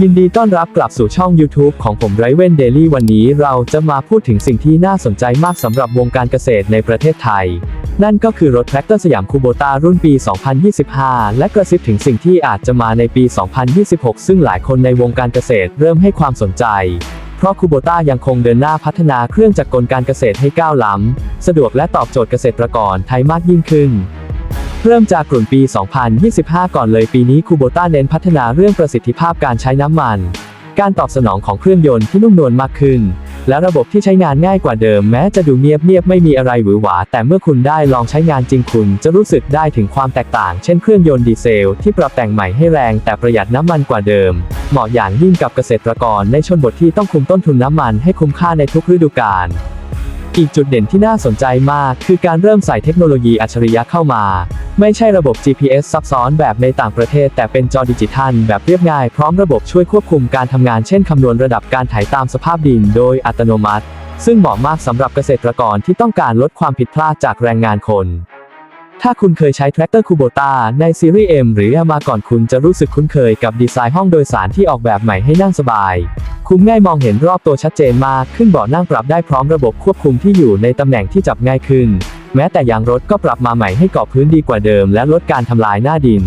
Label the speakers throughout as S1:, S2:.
S1: ยินดีต้อนรับกลับสู่ช่อง YouTube ของผมไรเวนเดลี่วันนี้เราจะมาพูดถึงสิ่งที่น่าสนใจมากสำหรับวงการเกษตรในประเทศไทย นั่นก็คือรถแทรกเตอร์สยามคูโบตารุ่นปี 2025 และกระซิบถึงสิ่งที่อาจจะมาในปี 2026 ซึ่งหลายคนในวงการเกษตรเริ่มให้ความสนใจ เพราะคูโบต้ายังคงเดินหน้าพัฒนาเครื่องจักรกลการเกษตรให้ก้าวล้ำ สะดวกและตอบโจทย์เกษตรกรไทยมากยิ่งขึ้น เริ่มจากกลุ่มปี 2025 ก่อนเลยปีนี้คูโบต้าเน้นพัฒนาเรื่องประสิทธิภาพการใช้น้ำมัน การตอบสนองของเครื่องยนต์ที่นุ่มนวลมากขึ้น และระบบที่ใช้งานง่ายกว่าเดิมแม้จะดูเงียบๆไม่มีอะไรหวือหวา แต่เมื่อคุณได้ลองใช้งานจริงคุณจะรู้สึกได้ถึงความแตกต่าง เช่นเครื่องยนต์ดีเซลที่ปรับแต่งใหม่ให้แรงแต่ประหยัดน้ำมันกว่าเดิม เหมาะอย่างยิ่งกับเกษตรกรในชนบทที่ต้องคุมต้นทุนน้ำมันให้คุ้มค่าในทุกฤดูกาล อีกจุดเด่นที่น่าสนใจมาก คือการเริ่มใส่เทคโนโลยีอัจฉริยะเข้ามา ไม่ใช่ระบบ GPS ซับซ้อนแบบในต่างประเทศ แต่เป็นจอดิจิทัลแบบเรียบง่ายพร้อมระบบช่วยควบคุมการทำงานเช่นคำนวณระดับการถ่ายตามสภาพดินโดยอัตโนมัติ ซึ่งเหมาะมากสำหรับเกษตรกรที่ต้องการลดความผิดพลาดจากแรงงานคน ถ้าคุณเคยใช้แทรกเตอร์คูโบตาในซีรีส์ M หรือ M มาก่อนคุณจะรู้สึกคุ้นเคยกับดีไซน์ห้องโดยสารที่ออกแบบใหม่ให้นั่งสบาย คุ้มง่ายมองเห็นรอบตัวชัดเจนมากขึ้นเบาะนั่งปรับได้พร้อมระบบควบคุมที่อยู่ในตำแหน่งที่จับง่ายขึ้น แม้แต่ยางรถก็ปรับมาใหม่ให้เกาะพื้นดีกว่าเดิม และลดการทำลายหน้าดิน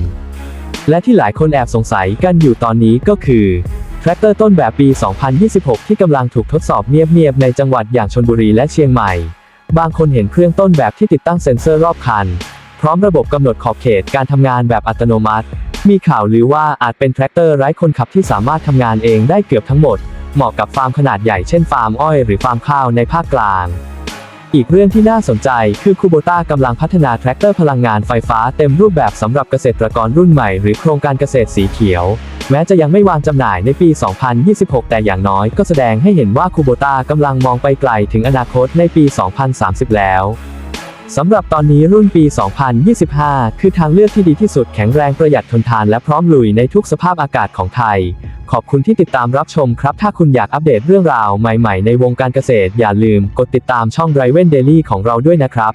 S1: และที่หลายคนแอบสงสัยกันอยู่ตอนนี้ก็คือแทรกเตอร์ต้นแบบปี 2026 ที่กำลังถูกทดสอบเงียบๆในจังหวัดอย่างชนบุรีและเชียงใหม่ บางคนเห็นเครื่องต้นแบบที่ติดตั้งเซ็นเซอร์รอบคัน พร้อมระบบกำหนดขอบเขตการทำงานแบบอัตโนมัติ มีข่าวลือว่าอาจเป็นแทรกเตอร์ไร้คนขับที่สามารถทำงานเองได้เกือบทั้งหมด เหมาะกับฟาร์มขนาดใหญ่เช่นฟาร์มอ้อยหรือฟาร์มข้าวในภาคกลาง อีกเรื่องที่น่าสนใจคือคูโบต้ากำลังพัฒนาแทรกเตอร์พลังงานไฟฟ้าเต็มรูปแบบสำหรับเกษตรกรรุ่นใหม่หรือโครงการเกษตรสีเขียว แม้จะยังไม่วางจำหน่ายในปี 2026 แต่อย่างน้อยก็แสดงให้เห็นว่าคูโบต้ากำลังมองไปไกลถึงอนาคตในปี 2030 แล้ว สำหรับตอนนี้รุ่นปี 2025 คือทางเลือกที่ดีที่สุดแข็งแรงประหยัดทนทานและพร้อมลุยในทุกสภาพอากาศของไทย ขอบคุณที่ติดตามรับชมครับ ถ้าคุณอยากอัปเดตเรื่องราวใหม่ๆ ในวงการเกษตร อย่าลืมกดติดตามช่อง d r i v e n Daily ของเราด้วยนะครับ